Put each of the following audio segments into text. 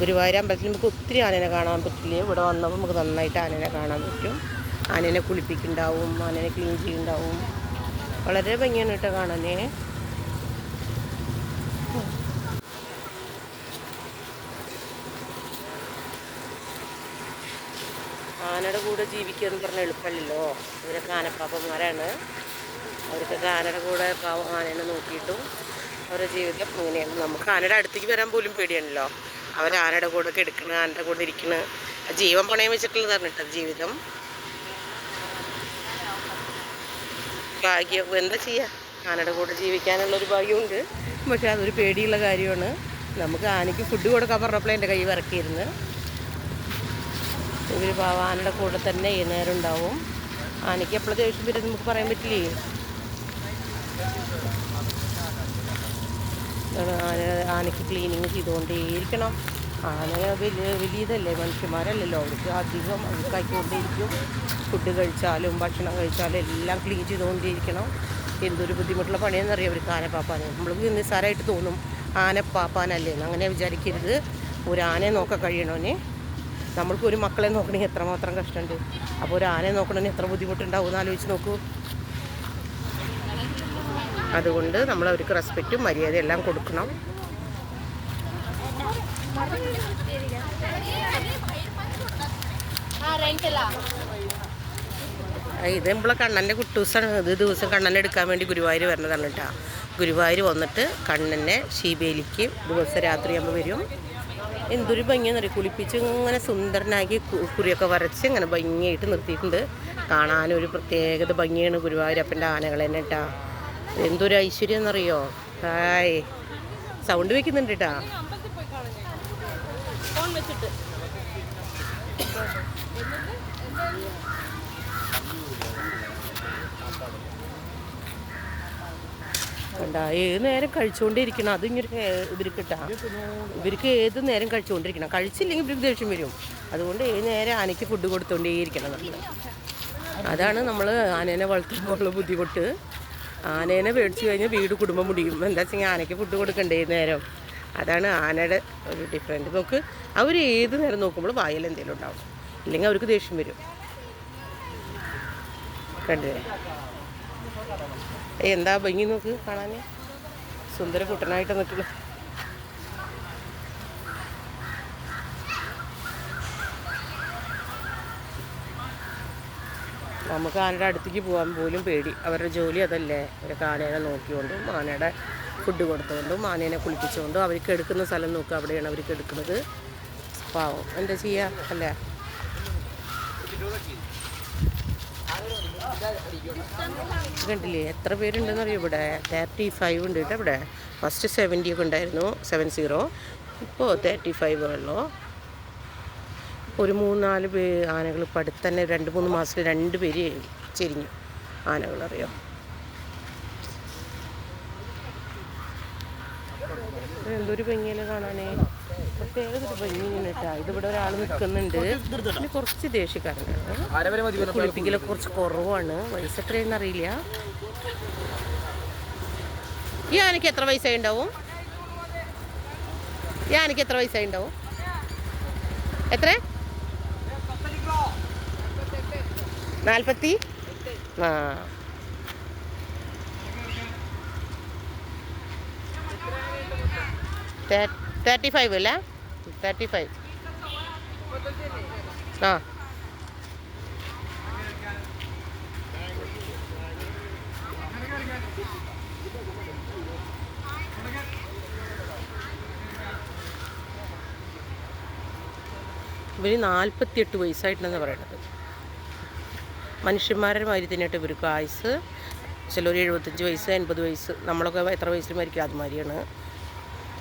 ഗുരുവായൂർ അമ്പലത്തിൽ നമുക്ക് ഒത്തിരി ആനനെ കാണാൻ പറ്റില്ല? ഇവിടെ വന്നപ്പോൾ നമുക്ക് നന്നായിട്ട് ആനനെ കാണാൻ പറ്റും. ആനനെ കുളിപ്പിക്കുന്നുണ്ടാവും ആനനെ ക്ലീൻ ചെയ്യുന്നുണ്ടാവും. വളരെ ഭംഗിയാണ് കേട്ടോ കാണാനേ. ആനയുടെ കൂടെ ജീവിക്കുക എന്ന് പറഞ്ഞാൽ എളുപ്പമല്ലല്ലോ. ഇവരൊക്കെ ആനപ്പാപ്പന്മാരാണ്. അവർക്കൊക്കെ ആനയുടെ കൂടെ പാവം ആനേനെ നോക്കിയിട്ടും അവരുടെ ജീവിതം ഇങ്ങനെയാണ്. നമുക്ക് ആനയുടെ അടുത്തേക്ക് വരാൻ പോലും പേടിയാണല്ലോ. ആനയുടെ കൂടെ എടുക്കണ ആരുടെ കൂടെ ഇരിക്കണ. ജീവൻ പണയം വെച്ചിട്ടുള്ളതാണ് കേട്ടോ ജീവിതം. ഭാഗ്യം എന്താ ചെയ്യുക ആനയുടെ കൂടെ ജീവിക്കാനുള്ള ഒരു ഭാഗ്യമുണ്ട്. പക്ഷെ അതൊരു പേടിയുള്ള കാര്യമാണ്. നമുക്ക് ആനയ്ക്ക് ഫുഡ് കൊടുക്കാൻ പറഞ്ഞപ്പോഴേ എന്റെ കൈ വിറക്കിയിരുന്നു. ഇവർ ആനയുടെ കൂടെ തന്നെ ഈ നേരം ഉണ്ടാവും. ആനയ്ക്ക് എപ്പോഴും ദേഷ്യം വരും നമുക്ക് പറയാൻ പറ്റില്ലേ? ആന ആനയ്ക്ക് ക്ലീനിങ് ചെയ്തുകൊണ്ടേയിരിക്കണം. ആന വലിയ വലിയതല്ലേ മനുഷ്യന്മാരല്ലല്ലോ. അവർക്ക് അധികം കഴിക്കൊണ്ടേയിരിക്കും ഫുഡ് കഴിച്ചാലും ഭക്ഷണം കഴിച്ചാലും എല്ലാം ക്ലീൻ ചെയ്തുകൊണ്ടേയിരിക്കണം. എന്തൊരു ബുദ്ധിമുട്ടുള്ള പണിയെന്നറിയാം അവർക്ക് ആനപ്പാപ്പാന് നമ്മൾക്ക് നിസ്സാരമായിട്ട് തോന്നും ആനപ്പാപ്പാനല്ലേ എന്ന്. അങ്ങനെ വിചാരിക്കരുത്. ഒരു ആനയെ നോക്കാൻ കഴിയണോനെ? നമ്മൾക്ക് ഒരു മക്കളെ നോക്കണമെങ്കിൽ എത്രമാത്രം കഷ്ടമുണ്ട് അപ്പോൾ ഒരു ആനയെ നോക്കണമെങ്കിൽ എത്ര ബുദ്ധിമുട്ടുണ്ടാവും എന്ന് ആലോചിച്ച് നോക്കൂ. അതുകൊണ്ട് നമ്മൾ അവർക്ക് റെസ്പെക്റ്റും മര്യാദയും എല്ലാം കൊടുക്കണം. ഇത് നമ്മളെ കണ്ണന്റെ കുട്ടൂസാണ്. ഇത് ദിവസം കണ്ണനെ എടുക്കാൻ വേണ്ടി ഗുരുവായൂർ വരണതാണ് കേട്ടോ. ഗുരുവായൂർ വന്നിട്ട് കണ്ണനെ ശീബേലിക്ക് ദിവസം രാത്രിയാകുമ്പോൾ വരും. എന്തൊരു ഭംഗിയെന്ന് അറിയാം? കുളിപ്പിച്ച് ഇങ്ങനെ സുന്ദരനാക്കി കുറിയൊക്കെ വരച്ച് ഇങ്ങനെ ഭംഗിയായിട്ട് നിർത്തിയിട്ടുണ്ട്. കാണാനൊരു പ്രത്യേകത ഭംഗിയാണ് ഗുരുവായൂരപ്പന്റെ ആനകളെന്നെ കേട്ടാ. എന്തൊരു ഐശ്വര്യം എന്നറിയോ ഹായ്. സൗണ്ട് വെക്കുന്നുണ്ട് കേട്ടാ ഏത് നേരം കഴിച്ചുകൊണ്ടിരിക്കണം അത് ഇങ്ങനെ ഇവർക്ക് കിട്ടാ ഇവർക്ക് ഏത് നേരം കഴിച്ചുകൊണ്ടിരിക്കണം കഴിച്ചില്ലെങ്കിൽ ഇവർക്ക് ദേഷ്യം വരും. അതുകൊണ്ട് ഏത് നേരം ആനയ്ക്ക് ഫുഡ് കൊടുത്തുകൊണ്ടേയിരിക്കണം നമ്മൾ അതാണ് നമ്മൾ ആനേനെ വളർത്തുമ്പോഴുള്ള ബുദ്ധിമുട്ട്. ആനേനെ മേടിച്ചു കഴിഞ്ഞാൽ വീട് കുടുംബം മുടിയും. എന്താ വെച്ചാൽ ആനയ്ക്ക് ഫുഡ് കൊടുക്കണ്ടേ നേരം? അതാണ് ആനയുടെ ഒരു ഡിഫറന്റ് നോക്ക് അവർ ഏത് നേരം നോക്കുമ്പോൾ വായിൽ എന്തെങ്കിലും ഉണ്ടാവും. ഇല്ലെങ്കിൽ അവർക്ക് ദേഷ്യം വരും. കണ്ടില്ലേ? എന്താ ഭംഗി നോക്ക് കാണാൻ സുന്ദര കുട്ടനായിട്ട് നിൽക്കുന്നു. നമുക്ക് ആനയുടെ അടുത്തേക്ക് പോകാൻ പോലും പേടി. അവരുടെ ജോലി അതല്ലേ? അവരൊക്കെ ആനേനെ നോക്കിക്കൊണ്ടും ആനയുടെ ഫുഡ് കൊടുത്തുകൊണ്ടും ആനേനെ കുളിപ്പിച്ചുകൊണ്ടും അവർക്ക് എടുക്കുന്ന സ്ഥലം നോക്കുക അവിടെയാണ് അവർക്ക് എടുക്കുന്നത്. പാവം. എന്താ ചെയ്യുക അല്ലേ? കണ്ടില്ലേ? എത്ര പേരുണ്ടെന്ന് അറിയോ ഇവിടെ? തേർട്ടി ഫൈവ് ഉണ്ട് കേട്ടോ ഇവിടെ. ഫസ്റ്റ് സെവന്റി ഒക്കെ ഉണ്ടായിരുന്നു. സെവൻ സീറോ ഇപ്പോൾ തേർട്ടി ഫൈവ് ഉള്ളൂ. ഒരു മൂന്നാൽ പേ ആനകൾ ഇപ്പം അടുത്ത് തന്നെ രണ്ട് മൂന്ന് മാസത്തിൽ രണ്ട് പേര് ചെരിഞ്ഞു ഇത് എന്തൊരു ഭംഗിയല്ലേ കാണാനേ. പ്രത്യേകതൊരു ഭംഗിയാണ് കേട്ടോ ഇതിവിടെ ഒരാൾ നിൽക്കുന്നുണ്ട് പിന്നെ കുറച്ച് ദേഷ്യക്കാരനാണ്. കുളിപ്പിക്കലൊക്കെ കുറച്ച് കുറവാണ്. വയസ്സ് എത്രയെന്ന് അറിയില്ല. ഈ ആനയ്ക്ക് എത്ര വയസ്സായി ഉണ്ടാവും ഈ ആനയ്ക്ക് എത്ര വയസ്സായി ഉണ്ടാവും എത്ര? നാൽപ്പത്തി ആ. തേർട്ടി ഫൈവ് അല്ലേ? തേർട്ടി ഫൈവ് ആ. ഇവർ നാൽപ്പത്തിയെട്ട് വയസ്സായിട്ടുണ്ടെന്ന് പറയണത്. മനുഷ്യന്മാരുടെ മാതിരി തന്നെയായിട്ട് ഇവർക്ക് ആയുസ് ചിലർ എഴുപത്തഞ്ച് വയസ്സ് എൺപത് വയസ്സ് നമ്മളൊക്കെ എത്ര വയസ്സിൽ മരിക്കും അതുമാതിരിയാണ്.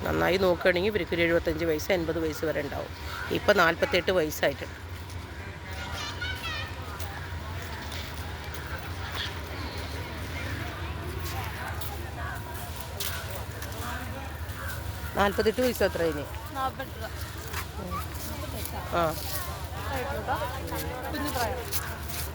നന്നായി നോക്കുകയാണെങ്കിൽ ഇവർക്ക് ഒരു എഴുപത്തഞ്ച് വയസ്സ് എൺപത് വയസ്സ് വരെ ഉണ്ടാവും. ഇപ്പം നാൽപ്പത്തെട്ട് വയസ്സായിട്ടുണ്ട്. നാൽപ്പത്തെട്ട് വയസ്സ് എത്ര ഇനി? ആ.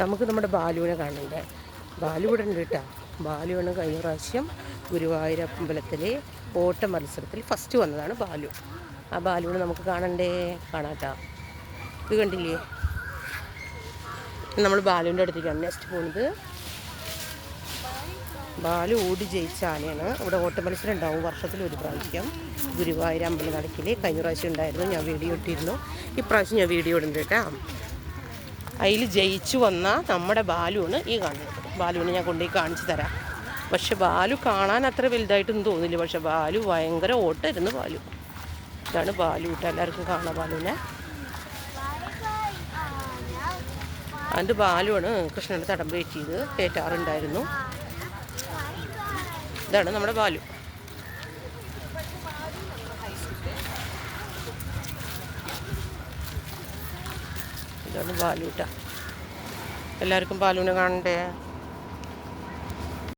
നമുക്ക് നമ്മുടെ ബാലുവിനെ കാണണ്ടേ ബാലു ഇവിടെ ഉണ്ട് കേട്ടോ ബാലുവാണ് കഴിഞ്ഞ പ്രാവശ്യം ഗുരുവായൂർ അമ്പലത്തിലെ ഓട്ട മത്സരത്തിൽ ഫസ്റ്റ് വന്നതാണ് ബാലു. ആ ബാലുവിനെ നമുക്ക് കാണണ്ടേ? കാണാട്ടാ. ഇത് കണ്ടില്ലേ? നമ്മൾ ബാലുവിന്റെ അടുത്തേക്കാണ് നെക്സ്റ്റ് പോകുന്നത് ബാലു ഓടി ജയിച്ച ആനയാണ്. ഇവിടെ ഓട്ട മത്സരം ഉണ്ടാവും വർഷത്തിൽ ഒരു പ്രാവശ്യം. ഗുരുവായൂർ അമ്പല കഴിഞ്ഞ പ്രാവശ്യം ഉണ്ടായിരുന്നു. ഞാൻ വീഡിയോ ഇട്ടിരുന്നു. ഇപ്രാവശ്യം ഞാൻ വീഡിയോ ഇടുന്നുണ്ട് കേട്ടോ. അതിൽ ജയിച്ചു വന്ന നമ്മുടെ ബാലുവാണ് ഈ കാണുന്നത്. ബാലുവിനെ ഞാൻ കൊണ്ടുപോയി കാണിച്ചു തരാം. പക്ഷെ ബാലു കാണാൻ അത്ര വലുതായിട്ടൊന്നും തോന്നില്ല. പക്ഷെ ബാലു ഭയങ്കര ഓട്ടായിരുന്നു ബാലു. ഇതാണ് ബാലു കേട്ടോ. എല്ലാവർക്കും കാണാം ബാലുവിനെ. അതിന്റെ ബാലുവാണ് കൃഷ്ണന്റെ തടം കയറ്റിയത്. കയറ്റാറുണ്ടായിരുന്നു. ഇതാണ് നമ്മുടെ ബാലു. ഇതാണ് ബാലു എല്ലാവർക്കും ബാലുവിനെ കാണണ്ടേ?